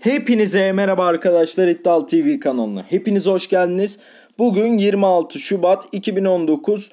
Hepinize merhaba arkadaşlar İddial TV kanalına. Hepiniz hoş geldiniz. Bugün 26 Şubat 2019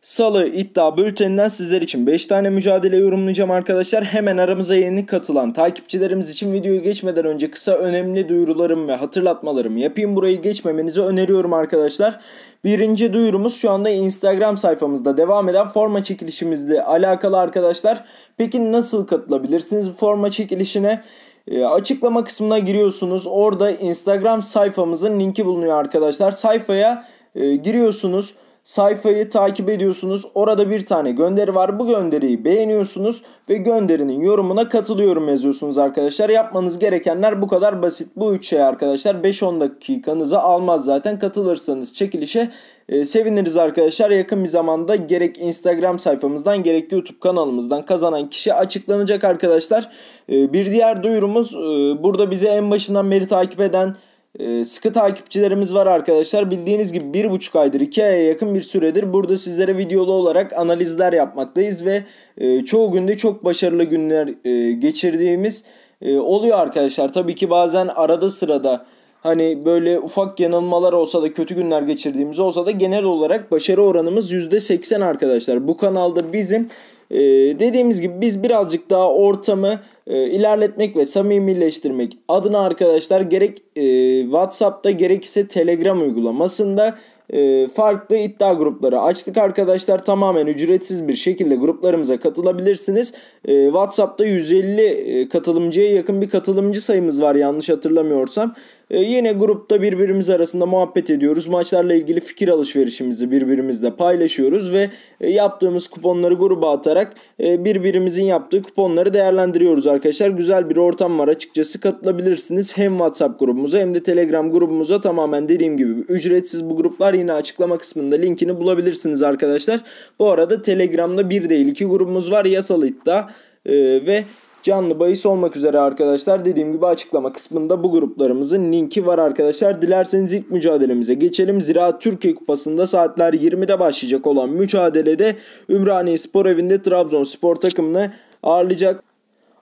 Salı iddia bülteninden sizler için 5 tane mücadele yorumlayacağım arkadaşlar. Hemen aramıza yeni katılan takipçilerimiz için videoyu geçmeden önce kısa önemli duyurularım ve hatırlatmalarımı yapayım. Burayı geçmemenizi öneriyorum arkadaşlar. Birinci duyurumuz şu anda Instagram sayfamızda devam eden forma çekilişimizle alakalı arkadaşlar. Peki nasıl katılabilirsiniz forma çekilişine? E, açıklama kısmına giriyorsunuz. Orada Instagram sayfamızın linki bulunuyor arkadaşlar. Sayfaya e, giriyorsunuz. Sayfayı takip ediyorsunuz. Orada bir tane gönderi var. Bu gönderiyi beğeniyorsunuz ve gönderinin yorumuna katılıyorum yazıyorsunuz arkadaşlar. Yapmanız gerekenler bu kadar basit. Bu üç şey arkadaşlar 5-10 dakikanızı almaz zaten. Katılırsanız çekilişe e, seviniriz arkadaşlar. Yakın bir zamanda gerek Instagram sayfamızdan gerek YouTube kanalımızdan kazanan kişi açıklanacak arkadaşlar. E, bir diğer duyurumuz e, burada bizi en başından beri takip eden ee, sıkı takipçilerimiz var arkadaşlar. Bildiğiniz gibi bir buçuk aydır iki aya yakın bir süredir burada sizlere videolu olarak analizler yapmaktayız ve e, çoğu günde çok başarılı günler e, geçirdiğimiz e, oluyor arkadaşlar. Tabii ki bazen arada sırada hani böyle ufak yanılmalar olsa da kötü günler geçirdiğimiz olsa da genel olarak başarı oranımız %80 arkadaşlar. Bu kanalda bizim ee, dediğimiz gibi biz birazcık daha ortamı e, ilerletmek ve samimileştirmek adına arkadaşlar gerek e, WhatsApp'ta gerekse Telegram uygulamasında e, farklı iddia grupları açtık arkadaşlar. Tamamen ücretsiz bir şekilde gruplarımıza katılabilirsiniz. E, WhatsApp'ta 150 e, katılımcıya yakın bir katılımcı sayımız var yanlış hatırlamıyorsam. E, yine grupta birbirimiz arasında muhabbet ediyoruz. Maçlarla ilgili fikir alışverişimizi birbirimizle paylaşıyoruz ve e, yaptığımız kuponları gruba atarak e, birbirimizin yaptığı kuponları değerlendiriyoruz arkadaşlar. Güzel bir ortam var açıkçası katılabilirsiniz. Hem WhatsApp grubumuza hem de Telegram grubumuza tamamen dediğim gibi ücretsiz bu gruplar yine açıklama kısmında linkini bulabilirsiniz arkadaşlar. Bu arada Telegram'da bir değil iki grubumuz var. Yasal iddia e, ve canlı bahis olmak üzere arkadaşlar. Dediğim gibi açıklama kısmında bu gruplarımızın linki var arkadaşlar. Dilerseniz ilk mücadelemize geçelim. Zira Türkiye Kupası'nda saatler 20'de başlayacak olan mücadelede Ümraniye Spor Evi'nde Trabzonspor takımını ağırlayacak.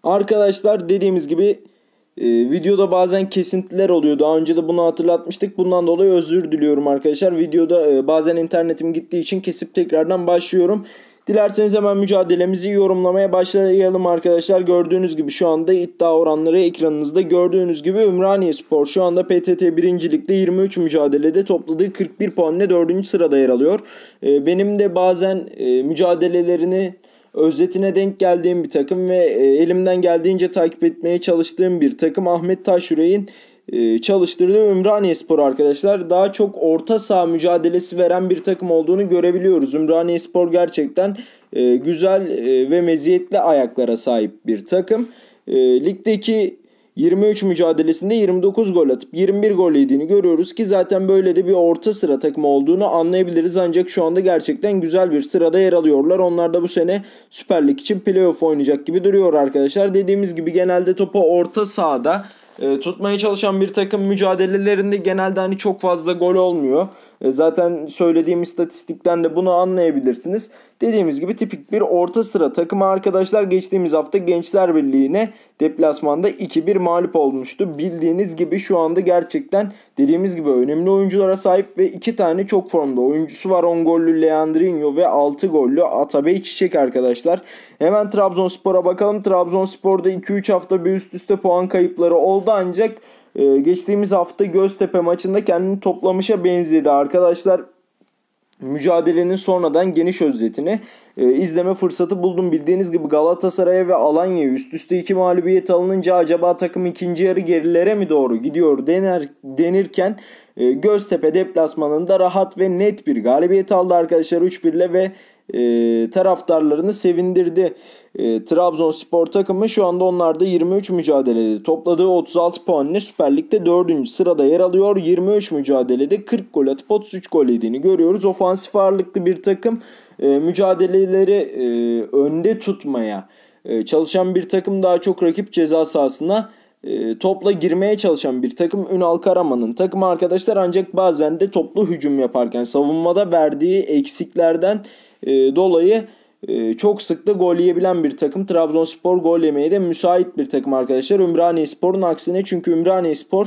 Arkadaşlar dediğimiz gibi ee, videoda bazen kesintiler oluyor. Daha önce de bunu hatırlatmıştık. Bundan dolayı özür diliyorum arkadaşlar. Videoda e, bazen internetim gittiği için kesip tekrardan başlıyorum. Dilerseniz hemen mücadelemizi yorumlamaya başlayalım arkadaşlar. Gördüğünüz gibi şu anda iddia oranları ekranınızda. Gördüğünüz gibi Ümraniye Spor şu anda PTT 1. Lig'de 23 mücadelede topladığı 41 puanla 4. sırada yer alıyor. Ee, benim de bazen e, mücadelelerini özetine denk geldiğim bir takım ve e, elimden geldiğince takip etmeye çalıştığım bir takım Ahmet Taşüre'nin e, çalıştırdığı Ümraniye Spor arkadaşlar. Daha çok orta saha mücadelesi veren bir takım olduğunu görebiliyoruz. Ümraniye Spor gerçekten e, güzel ve meziyetli ayaklara sahip bir takım. Ligdeki 23 mücadelesinde 29 gol atıp 21 gol yediğini görüyoruz ki zaten böyle de bir orta sıra takımı olduğunu anlayabiliriz. Ancak şu anda gerçekten güzel bir sırada yer alıyorlar. Onlar da bu sene Süper Lig için playoff oynayacak gibi duruyor arkadaşlar. Dediğimiz gibi genelde topu orta sahada e, tutmaya çalışan bir takım mücadelelerinde genelde hani çok fazla gol olmuyor. E, zaten söylediğim istatistikten de bunu anlayabilirsiniz. Dediğimiz gibi tipik bir orta sıra takımı arkadaşlar geçtiğimiz hafta Gençler Birliği'ne deplasmanda 2-1 mağlup olmuştu. Bildiğiniz gibi şu anda gerçekten dediğimiz gibi önemli oyunculara sahip ve 2 tane çok formda oyuncusu var. 10 gollü Leandrinho ve 6 gollü Atabey Çiçek arkadaşlar. Hemen Trabzonspor'a bakalım. Trabzonspor'da 2-3 hafta bir üst üste puan kayıpları oldu ancak ee, geçtiğimiz hafta Göztepe maçında kendini toplamışa benzedi arkadaşlar. Mücadelenin sonradan geniş özetini e, izleme fırsatı buldum. Bildiğiniz gibi Galatasaray'a ve Alanya'ya üst üste iki mağlubiyet alınınca acaba takım ikinci yarı gerilere mi doğru gidiyor dener, denirken e, Göztepe deplasmanında rahat ve net bir galibiyet aldı arkadaşlar 3-1 ile ve e, taraftarlarını sevindirdi. E, Trabzonspor takımı şu anda onlarda 23 mücadelede topladığı 36 puanla Süper Lig'de 4. sırada yer alıyor. 23 mücadelede 40 gol atıp 33 gol yediğini görüyoruz. Ofansif ağırlıklı bir takım e, mücadeleleri e, önde tutmaya e, çalışan bir takım daha çok rakip ceza sahasına e, topla girmeye çalışan bir takım Ünal Karaman'ın takımı arkadaşlar ancak bazen de toplu hücum yaparken savunmada verdiği eksiklerden e, dolayı e, çok sık da gol yiyebilen bir takım. Trabzonspor gol yemeye de müsait bir takım arkadaşlar. Ümraniye Spor'un aksine çünkü Ümraniye Spor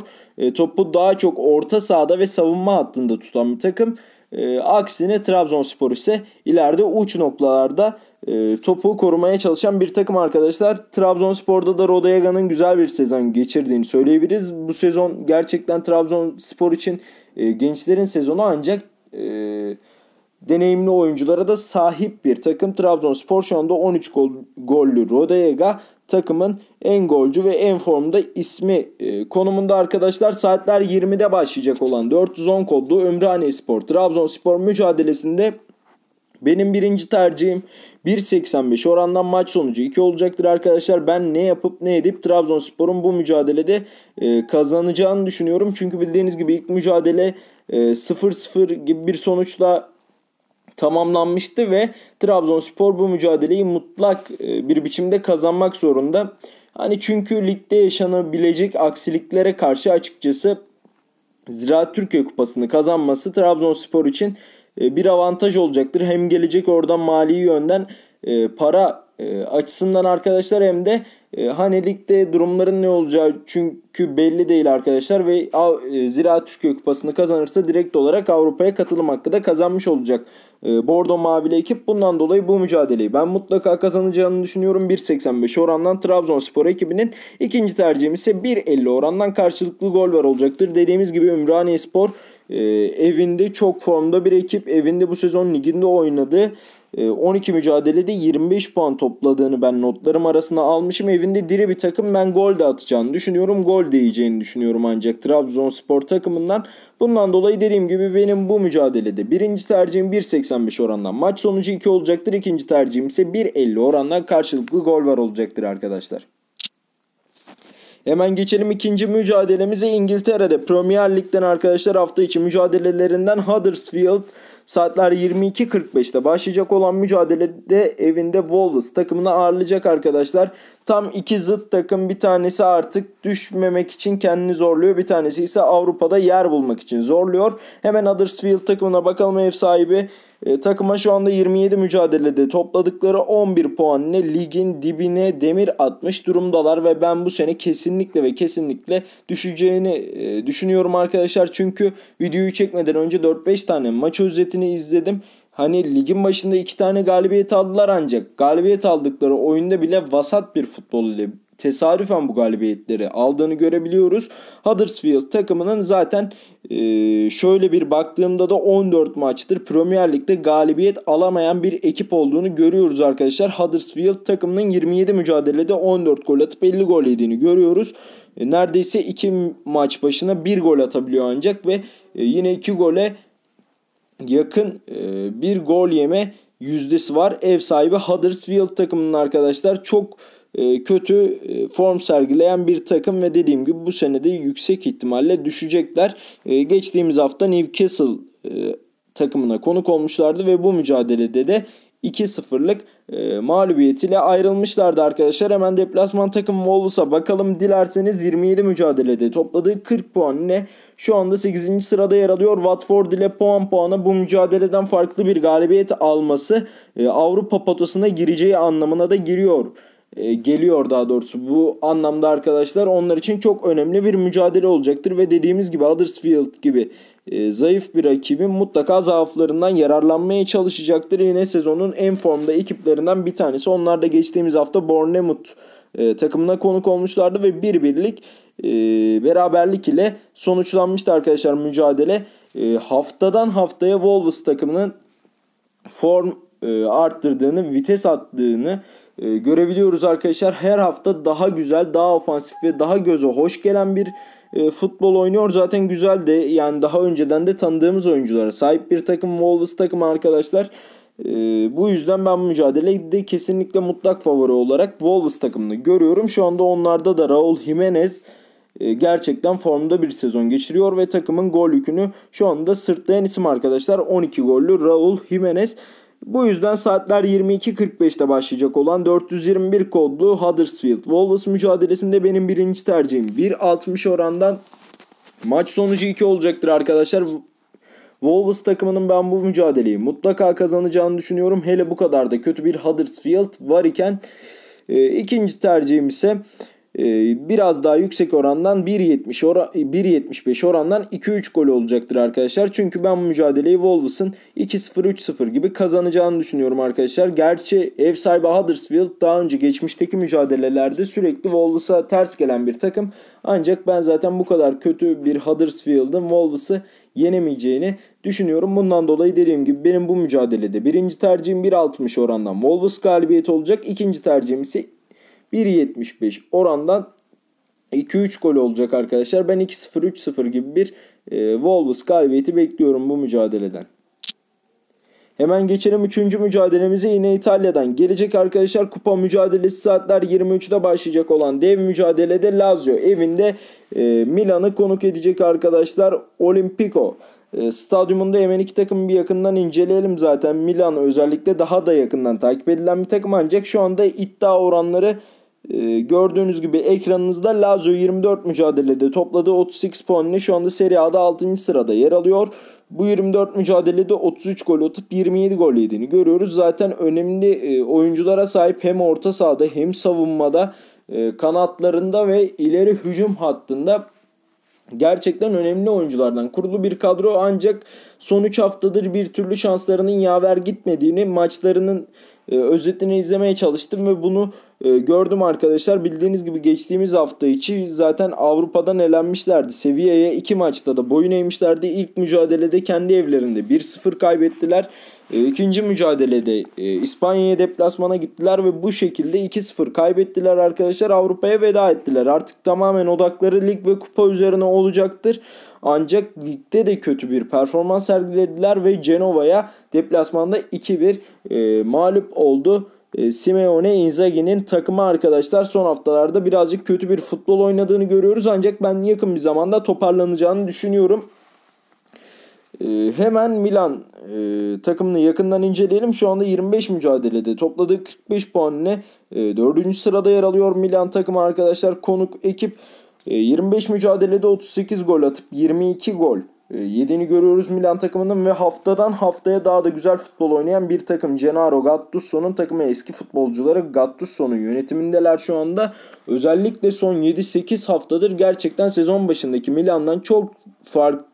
topu daha çok orta sahada ve savunma hattında tutan bir takım. E, aksine Trabzonspor ise ileride uç noktalarda e, topu korumaya çalışan bir takım arkadaşlar. Trabzonspor'da da Rodayaga'nın güzel bir sezon geçirdiğini söyleyebiliriz. Bu sezon gerçekten Trabzonspor için e, gençlerin sezonu ancak e, deneyimli oyunculara da sahip bir takım. Trabzonspor şu anda 13 gol, gollü Rodayaga takımın en golcü ve en formda ismi e, konumunda arkadaşlar. Saatler 20'de başlayacak olan 410 kodlu Ümraniye Spor Trabzonspor mücadelesinde benim birinci tercihim 1.85 orandan maç sonucu 2 olacaktır arkadaşlar. Ben ne yapıp ne edip Trabzonspor'un bu mücadelede e, kazanacağını düşünüyorum. Çünkü bildiğiniz gibi ilk mücadele e, 0-0 gibi bir sonuçla tamamlanmıştı ve Trabzonspor bu mücadeleyi mutlak e, bir biçimde kazanmak zorunda. Hani çünkü ligde yaşanabilecek aksiliklere karşı açıkçası Ziraat Türkiye Kupası'nı kazanması Trabzonspor için e, bir avantaj olacaktır. Hem gelecek oradan mali yönden e, para açısından arkadaşlar hem de e, hani ligde durumların ne olacağı çünkü belli değil arkadaşlar ve e, Ziraat Türkiye Kupası'nı kazanırsa direkt olarak Avrupa'ya katılım hakkı da kazanmış olacak. E, Bordo Mavili ekip bundan dolayı bu mücadeleyi ben mutlaka kazanacağını düşünüyorum. 1.85 orandan Trabzonspor ekibinin ikinci tercihim ise 1.50 orandan karşılıklı gol var olacaktır. Dediğimiz gibi Ümraniye Spor e, evinde çok formda bir ekip. Evinde bu sezon liginde oynadı. 12 e, mücadelede 25 puan topladığını ben notlarım arasına almışım. Evinde diri bir takım ben gol de atacağını düşünüyorum. Gol de düşünüyorum ancak Trabzonspor takımından. Bundan dolayı dediğim gibi benim bu mücadelede birinci tercihim 1.85 orandan. Maç sonucu 2 olacaktır. İkinci tercihim ise 1.50 orandan karşılıklı gol var olacaktır arkadaşlar. Hemen geçelim ikinci mücadelemize İngiltere'de Premier Lig'den arkadaşlar hafta içi mücadelelerinden Huddersfield saatler 22.45'te başlayacak olan mücadelede evinde Wolves takımını ağırlayacak arkadaşlar. Tam iki zıt takım bir tanesi artık düşmemek için kendini zorluyor. Bir tanesi ise Avrupa'da yer bulmak için zorluyor. Hemen Huddersfield takımına bakalım ev sahibi e, takıma şu anda 27 mücadelede topladıkları 11 puan ne ligin dibine demir atmış durumdalar ve ben bu sene kesinlikle ve kesinlikle düşeceğini e, düşünüyorum arkadaşlar. Çünkü videoyu çekmeden önce 4-5 tane maç özetini izledim. Hani ligin başında iki tane galibiyet aldılar ancak galibiyet aldıkları oyunda bile vasat bir futbol ile tesadüfen bu galibiyetleri aldığını görebiliyoruz. Huddersfield takımının zaten e, şöyle bir baktığımda da 14 maçtır Premier Lig'de galibiyet alamayan bir ekip olduğunu görüyoruz arkadaşlar. Huddersfield takımının 27 mücadelede 14 gol atıp 50 gol yediğini görüyoruz. E, neredeyse 2 maç başına 1 gol atabiliyor ancak ve e, yine 2 gole yakın bir gol yeme yüzdesi var. Ev sahibi Huddersfield takımının arkadaşlar çok e, kötü e, form sergileyen bir takım ve dediğim gibi bu senede yüksek ihtimalle düşecekler. E, geçtiğimiz hafta Newcastle takımına konuk olmuşlardı ve bu mücadelede de 2-0'lık e, mağlubiyetiyle ayrılmışlardı arkadaşlar. Hemen deplasman takım Wolves'a bakalım. Dilerseniz 27 mücadelede topladığı 40 puan ne? Şu anda 8. sırada yer alıyor. Watford ile puan puana bu mücadeleden farklı bir galibiyet alması e, Avrupa potasına gireceği anlamına da giriyor e, geliyor daha doğrusu. Bu anlamda arkadaşlar onlar için çok önemli bir mücadele olacaktır ve dediğimiz gibi Huddersfield gibi e, zayıf bir rakibin mutlaka zaaflarından yararlanmaya çalışacaktır. Yine sezonun en formda ekiplerinden bir tanesi. Onlar da geçtiğimiz hafta Bournemouth e, takımına konuk olmuşlardı ve bir birlik e, beraberlik ile sonuçlanmıştı arkadaşlar mücadele. E, haftadan haftaya Wolves takımının form e, arttırdığını, vites attığını e, görebiliyoruz arkadaşlar. Her hafta daha güzel, daha ofansif ve daha göze hoş gelen bir e, futbol oynuyor. Zaten güzel de yani daha önceden de tanıdığımız oyunculara sahip bir takım Wolves takımı arkadaşlar. E, bu yüzden ben mücadelede kesinlikle mutlak favori olarak Wolves takımını görüyorum. Şu anda onlarda da Raul Jimenez e, gerçekten formda bir sezon geçiriyor ve takımın gol yükünü şu anda sırtlayan isim arkadaşlar. 12 gollü Raul Jimenez. Bu yüzden saatler 22.45'te başlayacak olan 421 kodlu Huddersfield Wolves mücadelesinde benim birinci tercihim 1.60 orandan maç sonucu 2 olacaktır arkadaşlar. Wolves takımının ben bu mücadeleyi mutlaka kazanacağını düşünüyorum. Hele bu kadar da kötü bir Huddersfield var iken e, ikinci tercihim ise biraz daha yüksek orandan 1.70 oran, 1.75 orandan 2-3 gol olacaktır arkadaşlar. Çünkü ben bu mücadeleyi Wolves'ın 2-0-3-0 gibi kazanacağını düşünüyorum arkadaşlar. Gerçi ev sahibi Huddersfield daha önce geçmişteki mücadelelerde sürekli Wolves'a ters gelen bir takım. Ancak ben zaten bu kadar kötü bir Huddersfield'ın Wolves'ı yenemeyeceğini düşünüyorum. Bundan dolayı dediğim gibi benim bu mücadelede birinci tercihim 1.60 orandan Wolves galibiyeti olacak. İkinci tercihim ise 1.75 orandan 2-3 gol olacak arkadaşlar. Ben 2-0-3-0 gibi bir e, Wolves galibiyeti bekliyorum bu mücadeleden. Hemen geçelim 3. mücadelemize yine İtalya'dan. Gelecek arkadaşlar kupa mücadelesi saatler 23'te başlayacak olan dev mücadelede Lazio evinde e, Milan'ı konuk edecek arkadaşlar. Olimpico e, stadyumunda hemen iki takımı bir yakından inceleyelim zaten. Milan özellikle daha da yakından takip edilen bir takım ancak şu anda iddia oranları ee, gördüğünüz gibi ekranınızda Lazio 24 mücadelede topladığı 38 puanla şu anda Serie A'da 6. sırada yer alıyor. Bu 24 mücadelede 33 gol atıp 27 gol yediğini görüyoruz. Zaten önemli e, oyunculara sahip hem orta sahada hem savunmada e, kanatlarında ve ileri hücum hattında gerçekten önemli oyunculardan kurulu bir kadro ancak son 3 haftadır bir türlü şanslarının yaver gitmediğini maçlarının e, özetini izlemeye çalıştım ve bunu e, gördüm arkadaşlar. Bildiğiniz gibi geçtiğimiz hafta içi zaten Avrupa'dan elenmişlerdi. Sevilla'ya iki maçta da boyun eğmişlerdi. İlk mücadelede kendi evlerinde 1-0 kaybettiler. E, ikinci mücadelede e, İspanya'ya deplasmana gittiler ve bu şekilde 2-0 kaybettiler arkadaşlar. Avrupa'ya veda ettiler. Artık tamamen odakları lig ve kupa üzerine olacaktır. Ancak ligde de kötü bir performans sergilediler ve Cenova'ya deplasmanda 2-1 e, mağlup oldu. E, Simeone Inzaghi'nin takımı arkadaşlar son haftalarda birazcık kötü bir futbol oynadığını görüyoruz. Ancak ben yakın bir zamanda toparlanacağını düşünüyorum. E, hemen Milan e, takımını yakından inceleyelim. Şu anda 25 mücadelede topladığı 45 puan ile e, 4. sırada yer alıyor Milan takımı arkadaşlar. Konuk ekip 25 e, mücadelede 38 gol atıp 22 gol e, yediğini görüyoruz Milan takımının ve haftadan haftaya daha da güzel futbol oynayan bir takım. Gennaro Gattuso'nun takımı eski futbolcuları Gattuso'nun yönetimindeler şu anda. Özellikle son 7-8 haftadır gerçekten sezon başındaki Milan'dan çok fark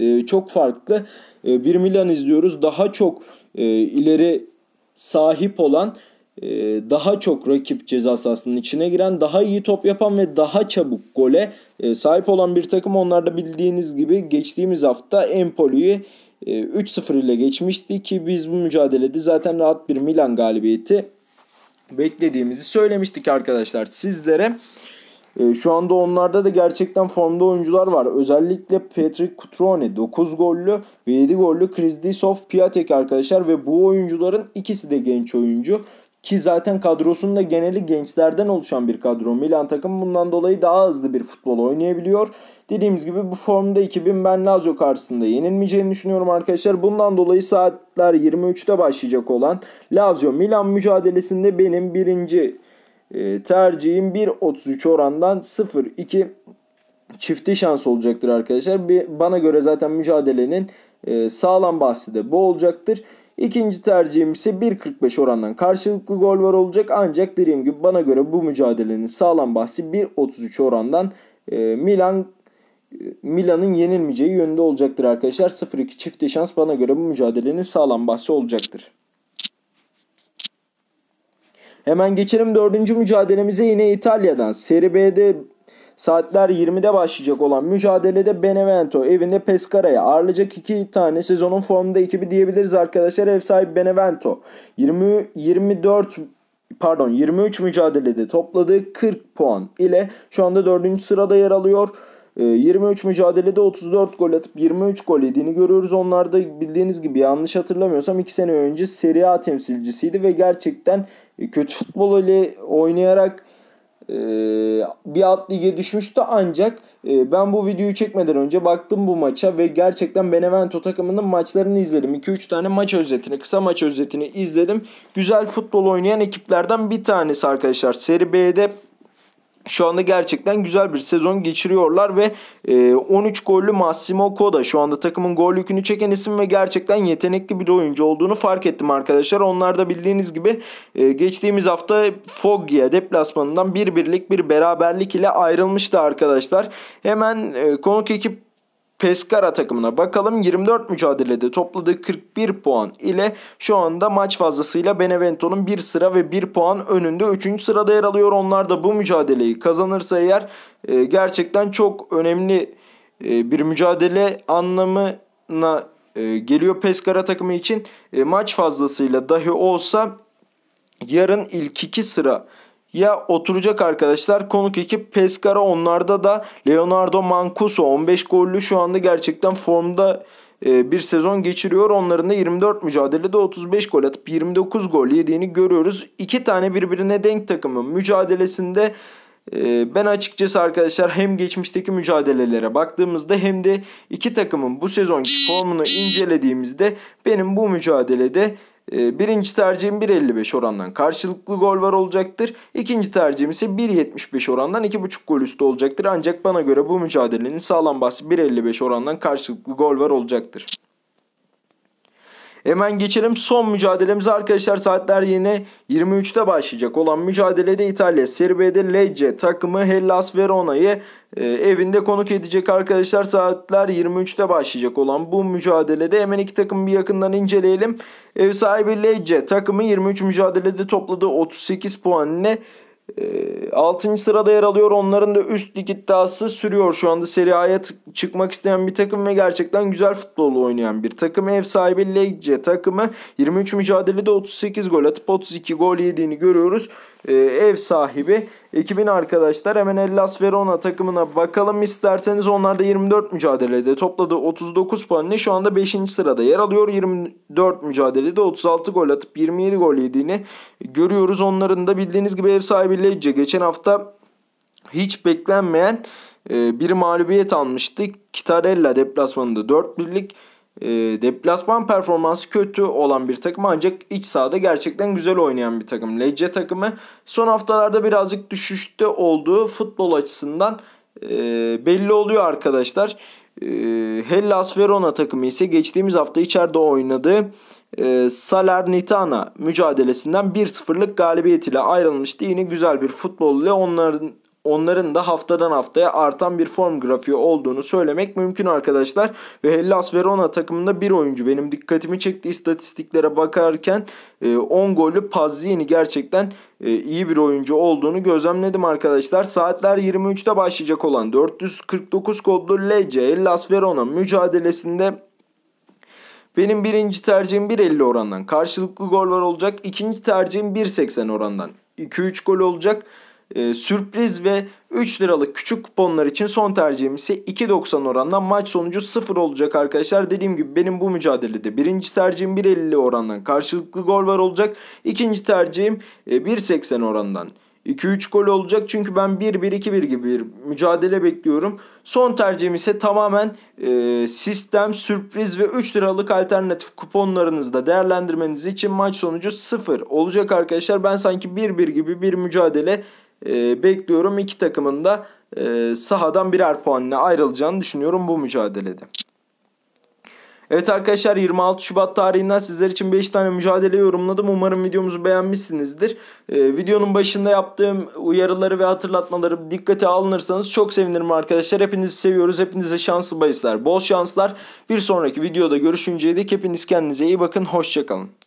e, çok farklı bir Milan izliyoruz. Daha çok ileri sahip olan ee, daha çok rakip ceza sahasının içine giren, daha iyi top yapan ve daha çabuk gole e, sahip olan bir takım. Onlar da bildiğiniz gibi geçtiğimiz hafta Empoli'yi 3-0 e, ile geçmişti ki biz bu mücadelede zaten rahat bir Milan galibiyeti beklediğimizi söylemiştik arkadaşlar sizlere. E, şu anda onlarda da gerçekten formda oyuncular var. Özellikle Patrick Cutrone 9 gollü ve 7 gollü Krizdisov Piatek arkadaşlar ve bu oyuncuların ikisi de genç oyuncu. Ki zaten kadrosunda geneli gençlerden oluşan bir kadro. Milan takım bundan dolayı daha hızlı bir futbol oynayabiliyor. Dediğimiz gibi bu formda 2000 ben Lazio karşısında yenilmeyeceğini düşünüyorum arkadaşlar. Bundan dolayı saatler 23'te başlayacak olan Lazio Milan mücadelesinde benim birinci e, tercihim 1.33 orandan 0.2 çifti şans olacaktır arkadaşlar. Bana göre zaten mücadelenin e, sağlam bahsi de bu olacaktır. İkinci tercihim ise 1.45 orandan karşılıklı gol var olacak. Ancak dediğim gibi bana göre bu mücadelenin sağlam bahsi 1.33 orandan e, Milan Milan'ın yenilmeyeceği yönünde olacaktır arkadaşlar. 0-2 çifte şans bana göre bu mücadelenin sağlam bahsi olacaktır. Hemen geçelim dördüncü mücadelemize yine İtalya'dan. Serie B'de Saatler 20'de başlayacak olan mücadelede Benevento evinde Pescara'ya ağırlayacak iki tane sezonun formunda ekibi diyebiliriz arkadaşlar. Ev sahibi Benevento 20 24 pardon 23 mücadelede topladığı 40 puan ile şu anda 4. sırada yer alıyor. 23 ee, mücadelede 34 gol atıp 23 gol yediğini görüyoruz. Onlar da bildiğiniz gibi yanlış hatırlamıyorsam 2 sene önce Serie A temsilcisiydi ve gerçekten kötü futbol ile oynayarak ee, bir alt lige düşmüştü ancak e, ben bu videoyu çekmeden önce baktım bu maça ve gerçekten Benevento takımının maçlarını izledim. 2-3 tane maç özetini, kısa maç özetini izledim. Güzel futbol oynayan ekiplerden bir tanesi arkadaşlar. Seri B'de şu anda gerçekten güzel bir sezon geçiriyorlar ve 13 e, gollü Massimo Koda şu anda takımın gol yükünü çeken isim ve gerçekten yetenekli bir oyuncu olduğunu fark ettim arkadaşlar. Onlar da bildiğiniz gibi e, geçtiğimiz hafta Foggia deplasmanından bir birlik bir beraberlik ile ayrılmıştı arkadaşlar. Hemen e, konuk ekip Pescara takımına bakalım. 24 mücadelede topladığı 41 puan ile şu anda maç fazlasıyla Benevento'nun 1 sıra ve 1 puan önünde 3. sırada yer alıyor. Onlar da bu mücadeleyi kazanırsa eğer e, gerçekten çok önemli e, bir mücadele anlamına e, geliyor Pescara takımı için. E, maç fazlasıyla dahi olsa yarın ilk iki sıra ya oturacak arkadaşlar. Konuk ekip Pescara onlarda da Leonardo Mancuso 15 gollü şu anda gerçekten formda e, bir sezon geçiriyor. Onların da 24 mücadelede 35 gol atıp 29 gol yediğini görüyoruz. İki tane birbirine denk takımın mücadelesinde e, ben açıkçası arkadaşlar hem geçmişteki mücadelelere baktığımızda hem de iki takımın bu sezonki formunu incelediğimizde benim bu mücadelede birinci tercihim 1.55 orandan karşılıklı gol var olacaktır. İkinci tercihim ise 1.75 orandan 2.5 gol üstü olacaktır. Ancak bana göre bu mücadelenin sağlam bahsi 1.55 orandan karşılıklı gol var olacaktır. Hemen geçelim son mücadelemize arkadaşlar. Saatler yine 23'te başlayacak olan mücadelede İtalya Serie B'de Lecce takımı Hellas Verona'yı e, evinde konuk edecek arkadaşlar. Saatler 23'te başlayacak olan bu mücadelede hemen iki takımı bir yakından inceleyelim. Ev sahibi Lecce takımı 23 mücadelede topladığı 38 puan ile 6. Ee, sırada yer alıyor. Onların da üst lig iddiası sürüyor. Şu anda Serie A'ya çıkmak isteyen bir takım ve gerçekten güzel futbol oynayan bir takım. Ev sahibi Lecce takımı 23 mücadelede 38 gol atıp 32 gol yediğini görüyoruz. Ee, ev sahibi ekibin arkadaşlar hemen Hellas Verona takımına bakalım isterseniz. Onlar da 24 mücadelede topladığı 39 puanla şu anda 5. sırada yer alıyor. 24 mücadelede 36 gol atıp 27 gol yediğini görüyoruz. Onların da bildiğiniz gibi ev sahibi Lecce geçen hafta hiç beklenmeyen e, bir mağlubiyet almıştı. Kitarella deplasmanında 4 birlik e, deplasman performansı kötü olan bir takım ancak iç sahada gerçekten güzel oynayan bir takım. Lecce takımı son haftalarda birazcık düşüşte olduğu futbol açısından e, belli oluyor arkadaşlar. E, Hellas Verona takımı ise geçtiğimiz hafta içeride oynadığı e, Salernitana mücadelesinden 1-0'lık galibiyetiyle ayrılmıştı. Yine güzel bir futbol ile onların onların da haftadan haftaya artan bir form grafiği olduğunu söylemek mümkün arkadaşlar. Ve Hellas Verona takımında bir oyuncu benim dikkatimi çekti istatistiklere bakarken 10 e, gollü Pazzini gerçekten e, iyi bir oyuncu olduğunu gözlemledim arkadaşlar. Saatler 23'te başlayacak olan 449 kodlu Lecce Hellas Verona mücadelesinde benim birinci tercihim 1.50 orandan karşılıklı gol var olacak. İkinci tercihim 1.80 orandan 2-3 gol olacak. Ee, sürpriz ve 3 liralık küçük kuponlar için son tercihim ise 2.90 orandan maç sonucu 0 olacak arkadaşlar. Dediğim gibi benim bu mücadelede birinci tercihim 1.50 orandan karşılıklı gol var olacak. İkinci tercihim 1.80 e, orandan 2-3 gol olacak çünkü ben 1-1-2-1 gibi bir mücadele bekliyorum. Son tercihim ise tamamen e, sistem, sürpriz ve 3 liralık alternatif kuponlarınızda değerlendirmeniz için maç sonucu 0 olacak arkadaşlar. Ben sanki 1-1 gibi bir mücadele e, bekliyorum. İki takımın da e, sahadan birer puanla ayrılacağını düşünüyorum bu mücadelede. Evet arkadaşlar 26 Şubat tarihinden sizler için 5 tane mücadele yorumladım. Umarım videomuzu beğenmişsinizdir. Ee, videonun başında yaptığım uyarıları ve hatırlatmaları dikkate alınırsanız çok sevinirim arkadaşlar. Hepinizi seviyoruz. Hepinize şanslı bahisler, bol şanslar. Bir sonraki videoda görüşünceye dek hepiniz kendinize iyi bakın. Hoşçakalın.